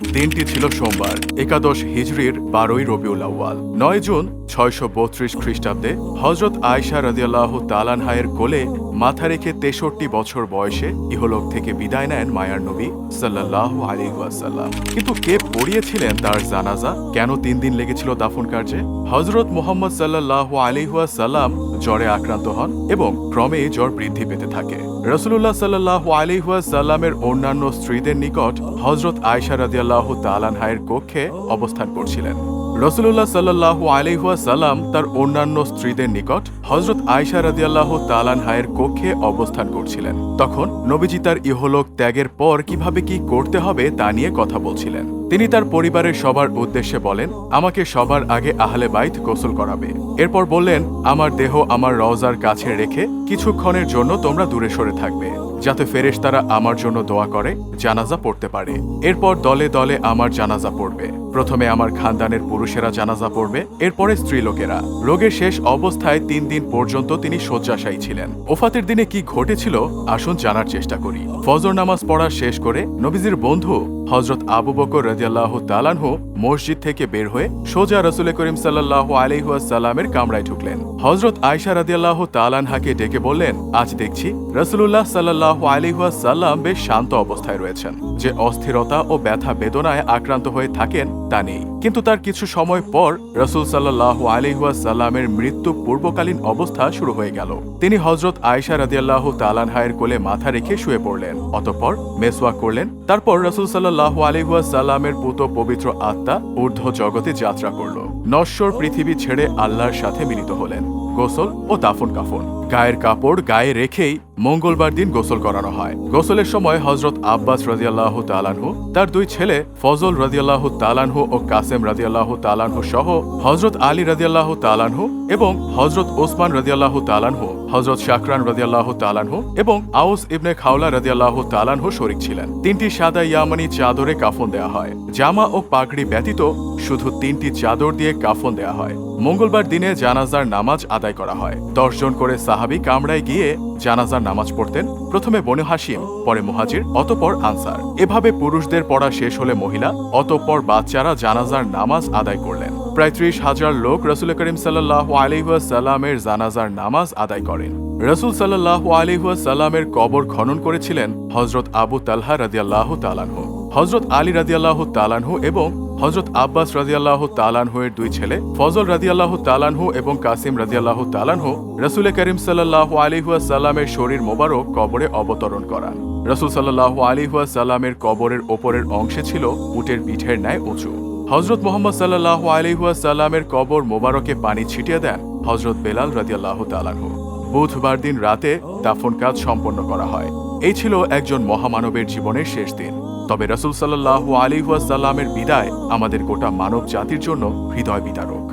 দিনটি ছিল সোমবার, একাদশ হিজরির বারোই রবিউল আউয়াল। নয় জুন ছয়শো বত্রিশ খ্রিস্টাব্দে হজরত আয়সা রদিয়াল্লাহ তালানহায়ের কোলে মাথা রেখে তেষট্টি বছর বয়সে ইহলোক থেকে বিদায় নেন মায়ার নবী সাল্লাহ আলী ওয়াসাল্লাম। কিন্তু কে পড়িয়েছিলেন তার জানাজা? কেন তিন দিন লেগেছিল দাফন কার্যে? হজরত মোহাম্মদ সাল্লাহ আলী সাল্লাম জ্বরে আক্রান্ত হন এবং ক্রমে জ্বর বৃদ্ধি পেতে থাকে। রসুল্লাহ সাল্লাহ আলিহাসাল্লামের সাল্লামের অন্যান্য স্ত্রীদের নিকট হজরত আয়সা রাদিয়াল্লাহু তালানহায়ের কক্ষে অবস্থান করছিলেন। রসুল্লাহ সাল্লাহ আলিহুয়া সাল্লাম তার অন্যান্য স্ত্রীদের নিকট হজরত আয়সা রাদিয়াল্লাহ তালানহায়ের কক্ষে অবস্থান করছিলেন। তখন নবীজি তার ইহলোক ত্যাগের পর কীভাবে কি করতে হবে তা নিয়ে কথা বলছিলেন। তিনি তার পরিবারের সবার উদ্দেশ্যে বলেন, আমাকে সবার আগে আহলে বাইত গোসল করাবে। এরপর বললেন, আমার দেহ আমার রওজার কাছে রেখে কিছুক্ষণের জন্য তোমরা দূরে সরে থাকবে। যাতে ফেরেশতারা আমার জন্য দোয়া করে, জানাজা পড়তে পারে। এরপর দলে দলে আমার জানাজা পড়বে। প্রথমে আমার খানদানের পুরুষেরা জানাজা পড়বে, এরপরে স্ত্রীলোকেরা। রোগের শেষ অবস্থায় তিন দিন পর্যন্ত তিনি শয্যাশায়ী ছিলেন। ওফাতের দিনে কি ঘটেছিল, আসুন জানার চেষ্টা করি। ফজর নামাজ পড়া শেষ করে নবীজির বন্ধু হজরত আবু বকর রাজিয়াল্লাহ তালানহু মসজিদ থেকে বের হয়ে সোজা রসুল করিম সাল্লাহ আলহাসাল্লামের কামরায় ঢুকলেন। হজরত আয়সা রাদিয়াল্লাহ তালানহাকে ডেকে বললেন, আজ দেখছি রসুল্লাহ সাল্লাহ আলহাসাল্লাম বেশ শান্ত অবস্থায় রয়েছেন। যে অস্থিরতা ও ব্যথা বেদনায় আক্রান্ত হয়ে থাকেন, তা নেই। কিন্তু তার কিছু সময় পর রসুল সাল্লাহ আলহাসাল্লামের মৃত্যু পূর্বকালীন অবস্থা শুরু হয়ে গেল। তিনি হজরত আয়সা রাদিয়াল্লাহ তালানহায়ের কোলে মাথা রেখে শুয়ে পড়লেন। অতঃপর মেসওয়া করলেন। তারপর রসুল সাল্লাহ আলহাসাল্লামের পুত পবিত্র আত্মা ঊর্ধ্ব জগতে যাত্রা করল। নশ্বর পৃথিবী ছেড়ে আল্লাহর সাথে মিলিত হলেন। গোসল ও দাফন কাফন। গায়ের কাপড় গায়ে রেখেই মঙ্গলবার দিন গোসল করানো হয়। গোসলের সময় হজরত আব্বাস রাজিয়াল্লাহ তালানহু তার দুই ছেলে ফজল রাজিয়াল্লাহ তালানহু ও কাসেম রাজিয়াল্লাহ তালানহু সহ হজরত আলী রাজিয়াল্লাহ তালানহু এবং হজরত ওসমান রাজিয়াল্লাহ তালানহু হজরত শাকরান রাজিয়াল্লাহ তালানহু এবং আউস ইবনে খাওলা রাজিয়াল্লাহ তালানহু শরিক ছিলেন। তিনটি সাদা ইয়ামানি চাদরে কাফন দেয়া হয়। জামা ও পাগড়ি ব্যতীত শুধু তিনটি চাদর দিয়ে কাফন দেয়া হয়। মঙ্গলবার দিনে জানাজার নামাজ আদায় করা হয়। দশজন করে সাহাবি কামরায় গিয়ে জানাজার নামাজ পড়তেন। প্রথমে বনে হাসিম পরে মুহাজির, অতপর আনসার। এভাবে পুরুষদের পড়া শেষ হলে মহিলা, অতঃপর বাচ্চারা জানাজার নামাজ আদায় করলেন। প্রায় ত্রিশ হাজার লোক রসুল করিম সাল্লাহ আলিহাসাল্লামের জানাজার নামাজ আদায় করেন। রসুল সাল্লাহ আলিহাসাল্লামের কবর খনন করেছিলেন হজরত আবু তালহা রাদিয়াল্লাহ তালানহ হজরত আলী রাদিয়াল্লাহ তালানহু এবং হজরত আব্বাস রাজিয়াল্লাহ তালানহু এর দুই ছেলে, ফজল রাদিয়াল্লাহ তালানহু এবং কাসিম রাদিয়াল্লাহ তালানহু রসুল করিম সাল্লাহ আলিহাসাল্লামের শরীর মোবারক কবরে অবতরণ করান। রসুল সাল্লাহ আলিহাসাল্লামের কবরের ওপরের অংশে ছিল উটের পিঠের ন্যায় উঁচু। হজরত মোহাম্মদ সাল্লাহ আলিহাসাল্লামের কবর মোবারকে পানি ছিটিয়ে দেন হজরত বেলাল রাজিয়াল্লাহ তালানহু বুধবার দিন রাতে দাফন কাজ সম্পন্ন করা হয়। এই ছিল একজন মহামানবের জীবনের শেষ দিন। তবে রসুল সাল্লাহ আলিহাসাল্লামের বিদায় আমাদের গোটা মানব জাতির জন্য হৃদয় বিদারক